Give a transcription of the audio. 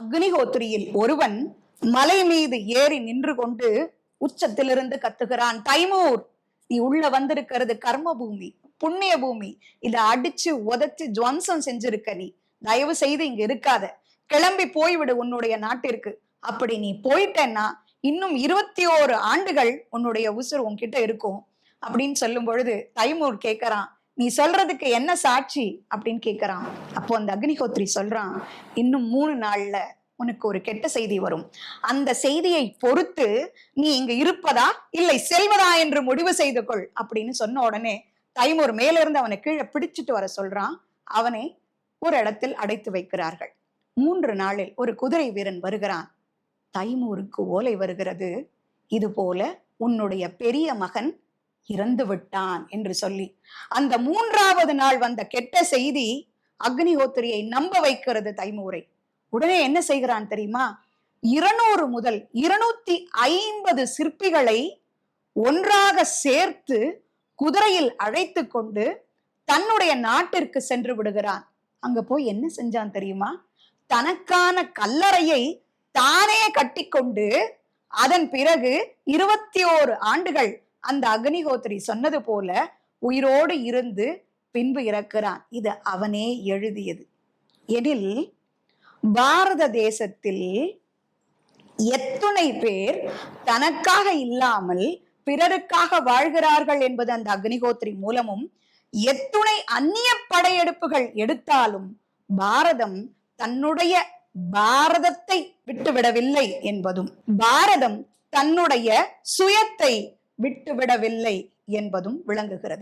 அக்னிஹோத்திரியில் ஒருவன் மலை மீது ஏறி நின்று கொண்டு உச்சத்திலிருந்து கத்துகிறான் தைமூர் நீ உள்ள வந்திருக்கிறது கர்ம பூமி புண்ணிய பூமி இத அடிச்சு உதைச்சு துவம்சம் செஞ்சிருக்க நீ. தயவு செய்து இங்க இருக்காத. கிளம்பி போய்விடு உன்னுடைய நாட்டிற்கு. அப்படி நீ போயிட்டேன்னா இன்னும் இருபத்தி ஓரு ஆண்டுகள் உன்னுடைய உசுர் உன்கிட்ட இருக்கும். அப்படின்னு சொல்லும் பொழுது தைமூர் கேட்கறான் நீ சொல்றதுக்கு என்ன சாட்சி? அப்படின்னு கேட்கறான் அப்போ அந்த அக்னிஹோத்ரி சொல்றான் இன்னும் மூணு நாள்ல உனக்கு ஒரு கெட்ட செய்தி வரும். அந்த செய்தியை பொறுத்து நீ இங்க இருப்பதா? இல்லை செல்வதா என்று முடிவு செய்து கொள். அப்படின்னு சொன்ன உடனே தைமூர் மேல இருந்து அவனை கீழே பிடிச்சிட்டு வர சொல்றான். அவனை ஒரு இடத்தில் அடைத்து வைக்கிறார்கள். மூன்று நாளில் ஒரு குதிரை வீரன் வருகிறான். தைமூருக்கு ஓலை வருகிறது. இது போல உன்னுடைய பெரிய மகன் இறந்து விட்டான் என்று சொல்லி. அந்த மூன்றாவது நாள் வந்த கெட்ட செய்தி அக்னிஹோத்திரியை நம்ப வைக்கிறது தைமூரை. உடனே என்ன செய்கிறான் தெரியுமா? இருநூறு முதல் இருநூத்தி ஐம்பது சிற்பிகளை ஒன்றாக சேர்த்து குதிரையில் அழைத்து கொண்டு தன்னுடைய நாட்டிற்கு சென்று விடுகிறான். அங்க போய் என்ன செஞ்சான் தெரியுமா? தனக்கான கல்லறையை தானே கட்டிக்கொண்டு அதன் பிறகு இருபத்தி ஓரு ஆண்டுகள் அந்த அக்னிஹோத்திரி சொன்னது போல உயிரோடு இருந்து பின்பு இறக்கிறான். இது அவனே எழுதியது. எனில் பாரத தேசத்தில் எத்துணை பேர் தனக்காக இல்லாமல் பிறருக்காக வாழ்கிறார்கள் என்பது அந்த அக்னிஹோத்திரி மூலமும் எத்துணை அந்நிய படையெடுப்புகள் எடுத்தாலும் பாரதம் தன்னுடைய பாரதத்தை விட்டுவிடவில்லை என்பதும் பாரதம் தன்னுடைய சுயத்தை விட்டுவிடவில்லை என்பதும் விளங்குகிறது.